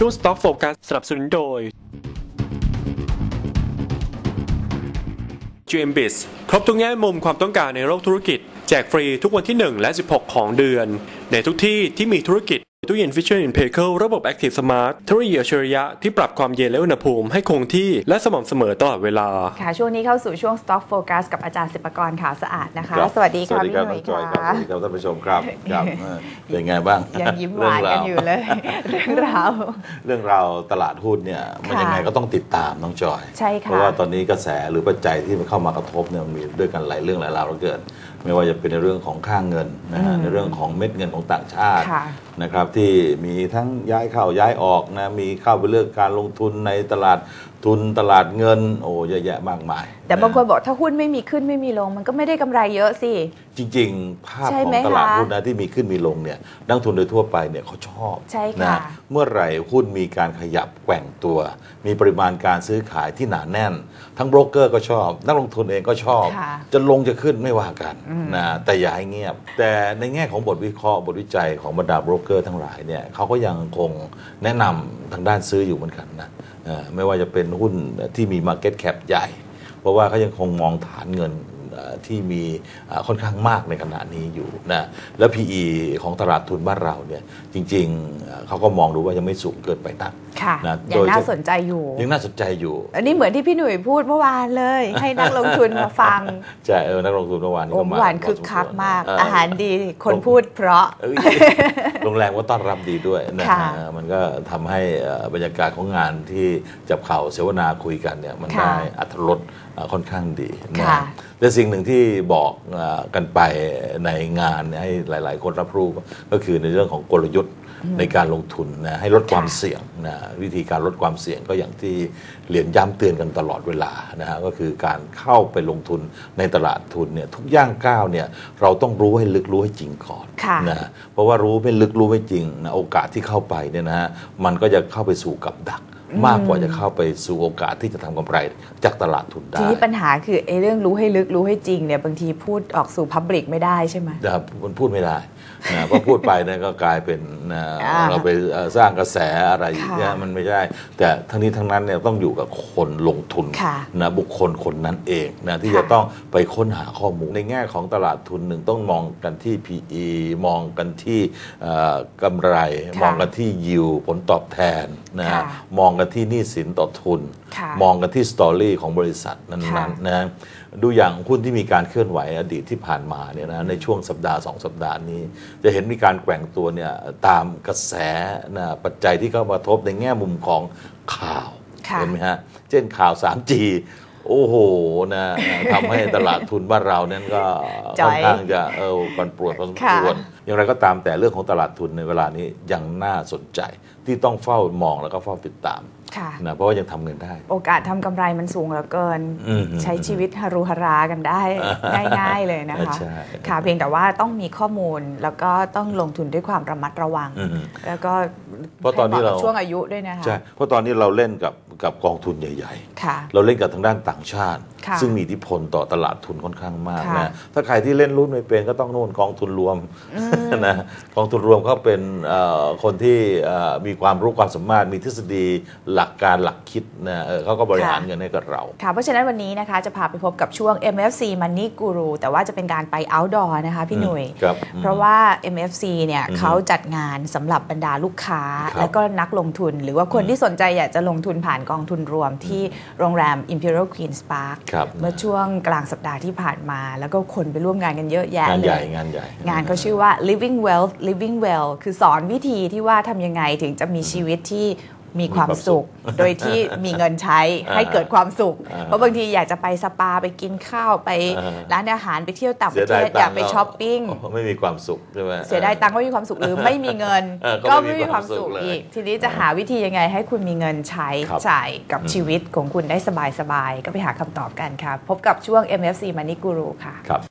ช่วง Stock Focus สนับสนุนโดย GMBIS ครบทุกแง่มุมความต้องการในโลกธุรกิจ แจกฟรีทุกวันที่ 1 และ 16 ของเดือน ในทุกที่ที่มีธุรกิจ ตู้เย็น Fisher i n p e c l e ระบบ Active Smart เทคโนโลยีอัจฉริยะที่ปรับความเย็นและอุณหภูมิให้คงที่และสม่ำเสมอตลอดเวลา ค่ะ ช่วงนี้เข้าสู่ช่วง Stock Focus กับอาจารย์สิบกรขาวสะอาดนะคะรับสวัสดีค่ะสวัสดีพี่ครับหนุ่ยน้องจอยครับค่ะสวัสดีครับท่านผู้ชมครับครับเออเป็นไงบ้างยังยิ้มหวานกันอยู่เลย เรื่องราว เรื่องราวตลาดหุ้นเนี่ยมันค่ะยังไงก็ต้องติดตามน้องจอย ใช่ค่ะ เพราะว่าตอนนี้กระแสหรือปัจจัยที่มันเข้ามากระทบเนี่ยมันมีด้วยกันหลายเรื่องหลายราวเหลือเกิน ไม่ว่าจะเป็นในเรื่องของค่างเงินนะฮะในเรื่องของเม็ดเงินของต่างชาติค่ะ นะครับที่มีทั้งย้ายเข้าย้ายออกนะมีเข้าไปเลือกการลงทุนในตลาด ทุนตลาดเงิน โอ้เยอะแยะมากมาย แต่บางคนบอกถ้าหุ้นไม่มีขึ้นไม่มีลง มันก็ไม่ได้กำไรเยอะสิ จริง ๆ ภาพใช่ของไหมตลาดคะหุ้นนะที่มีขึ้นมีลงเนี่ยนักลงทุนโดยทั่วไปเนี่ยเขาชอบใช่ค่ะนะเมื่อไหร่หุ้นมีการขยับแกว่งตัว มีปริมาณการซื้อขายที่หนาแน่น ทั้งโบรกเกอร์ก็ชอบ นักลงทุนเองก็ชอบค่ะจะลงจะขึ้นไม่ว่ากันนะแต่อย่าให้เงียบ แต่ในแง่ของบทวิเคราะห์บทวิจัยของบรรดาโบรกเกอร์ทั้งหลายเนี่ยเขาก็ยังคงแนะนำทางด้านซื้ออยู่เหมือนกันนะเอ่อ ไม่ว่าจะเป็นหุ้นที่มี Market Cap ใหญ่ เพราะว่าเขายังคงมองฐานเงิน ที่มีเอ่อค่อนข้างมากในขณะนี้อยู่นะแล้ว PE ของตลาดทุนบ้านเราเนี่ยจริงๆเอ่อเขาก็มองดูว่ายังไม่สูงเกินไปนักค่ะนะยัโดงยน่าจะสนใจอยู่ ยังน่าสนใจอยู่ อันนี้เหมือนที่พี่หนุ่ยพูดเมื่อวานเลย ให้นักลงทุนมาฟัง ใช่เออนักลงทุนเมื่อวานนี้โอ้ก็เมื่มาอวานพคึกสมวคักมากเอาหารดีคนพูดเพราะเอ้ยโรงแรมก็ต้อนรับดีด้วยนะค่ะฮะมันก็ทำให้เอ่อบรรยากาศของงานที่จับเข่าเสวนาคุยกันเนี่ยมันค่ะได้อัตรสเอ่อค่อนข้างดีนะค่ะแต่สิ่งหนึ่งที่บอกเอ่อกันไปในงานเนี่ยให้หลาย ๆ คนรับรู้ก็คือในเรื่องของกลยุทธ์ในการลงทุนนะให้ลดความค่ะเสี่ยงนะวิธีการลดความเสี่ยงก็อย่างที่เรียนย้ำเตือนกันตลอดเวลานะฮะก็คือการเข้าไปลงทุนในตลาดทุนเนี่ยทุกย่างก้าวเนี่ยเราต้องรู้ให้ลึกรู้ให้จริงก่อนค่ะนะเพราะว่ารู้ไม่ลึกรู้ไม่จริงนะโอกาสที่เข้าไปเนี่ยนะฮะมันก็จะเข้าไปสู่กับดัก มากกว่าจะเข้าไปสู่โอกาสที่จะทำกำไรจากตลาดทุนได้ ทีนี้ปัญหาคือไอ้เรื่องรู้ให้ลึกรู้ให้จริงเนี่ยบางทีพูดออกสู่พับลิกไม่ได้ใช่ไหมนะครับมันพูดไม่ได้นะเพราะพูดไปเนี่ยก็กลายเป็นนะอ่าเราไปเอ่อสร้างกระแสอะไรอย่างเงี้ยค่ะมันไม่ได้ แต่ทั้งนี้ทั้งนั้นเนี่ยต้องอยู่กับคนลงทุนค่ะนะบุคคลคนนั้นเองนะที่ค่ะจะต้องไปค้นหาข้อมูล ในแง่ของตลาดทุนหนึ่งต้องมองกันที่ PE มองกันที่เอ่อกำไรค่ะมองกันที่ยิวผลตอบแทนนะค่ะมองกันที่หนี้สินต่อทุนค่ะมองกันที่สตอรี่ของบริษัทนั้ค่ะนๆนะดูอย่างหุ้นที่มีการเคลื่อนไหวอดีตที่ผ่านมาเนี่ยนะในช่วงสัปดาห์สองสัปดาห์นี้ จะเห็นมีการแกว่งตัวเนี่ยตามกระแสนะปัจจัยที่เข้ามากระทบในแง่มุมของข่าวค่ะเห็นไหมฮะเช่นข่าว 3G โอ้โหนะทำให้ตลาดทุนบ้านเรานั้นก็จค่ออยนข้างจะเออปันปรวดพอสมค่ะควรอย่างไรก็ตามแต่เรื่องของตลาดทุนในเวลานี้ยังน่าสนใจ ที่ต้องเฝ้ามองแล้วก็เฝ้าติดตามค่ะนะเพราะว่ายังทำเงินได้ โอกาสทำกำไรมันสูงเหลือเกินอืมใช้ชีวิตฮารุฮารากันได้ ง่ายๆเลยนะคะใช่ค่ะเพียงแต่ว่าต้องมีข้อมูลแล้วก็ต้องลงทุนด้วยความระมัดระวังอืมแล้วก็เพราะตอนนี้ให้หมเรากับช่วงอายุด้วยนะคะใช่เพราะตอนนี้เราเล่นกับ กับกองทุนใหญ่ค่ะๆเราเล่นกับทางด้านต่างชาติค่ะซึ่งมีอิทธิพลต่อตลาดทุนค่อนข้างมากค่ะนะถ้าใครที่เล่นรุ่นไม่เป็นก็ต้องนู่นกองทุนรวมนะกองทุนรวมเขาเป็นเอ่อคนที่เอ่อมีความรู้ความสามารถมีทฤษฎีหลักการหลักคิดนะเออเขาก็บริหารเงินให้กับเราค่ะเพราะฉะนั้นวันนี้นะคะจะพาไปพบกับช่วง MFC Money Guru แต่ว่าจะเป็นการไป outdoor นะคะพี่หนุ่ยครับเพราะว่า MFC เนี่ยเขาจัดงานสำหรับบรรดาลูกค้าครับแล้วก็นักลงทุน หรือว่าคนที่สนใจอยากจะลงทุนผ่านกองทุนรวมที่โรงแรม Imperial Queen's Park ครับเมื่อช่วงกลางสัปดาห์ที่ผ่านมา แล้วก็คนไปร่วมงานกันเยอะแยะงานเลใหญ่ยงานใหญ่ งานเขาชื่อว่า living well living well คือสอนวิธีที่ว่าทำยังไงถึงจะมีชีวิตที่ มีความสุข โดยที่มีเงินใช้อ่าให้เกิดความสุขอ่าเพราะบางทีอยากจะไปสปาไปกินข้าวไปอ่าร้านอาหารไปเที่ยวต่างปเสียระเทดายศตัอยางกค์ไปช้อปปิ้งไม่มีความสุขใช่ไหมเสียดายตังค์ไม่มีความสุขหรือไม่มีเงินเออก็ก็ไม่ไม่มีมีความสุขความสุขเลยอีก ทีนี้จะหาวิธียังไงให้คุณมีเงินใช้ครับจ่ายกับชีวิตของคุณได้สบายๆก็ไปหาคำตอบกันค่ะพบกับช่วง MFC Money Guru ค่ะครับ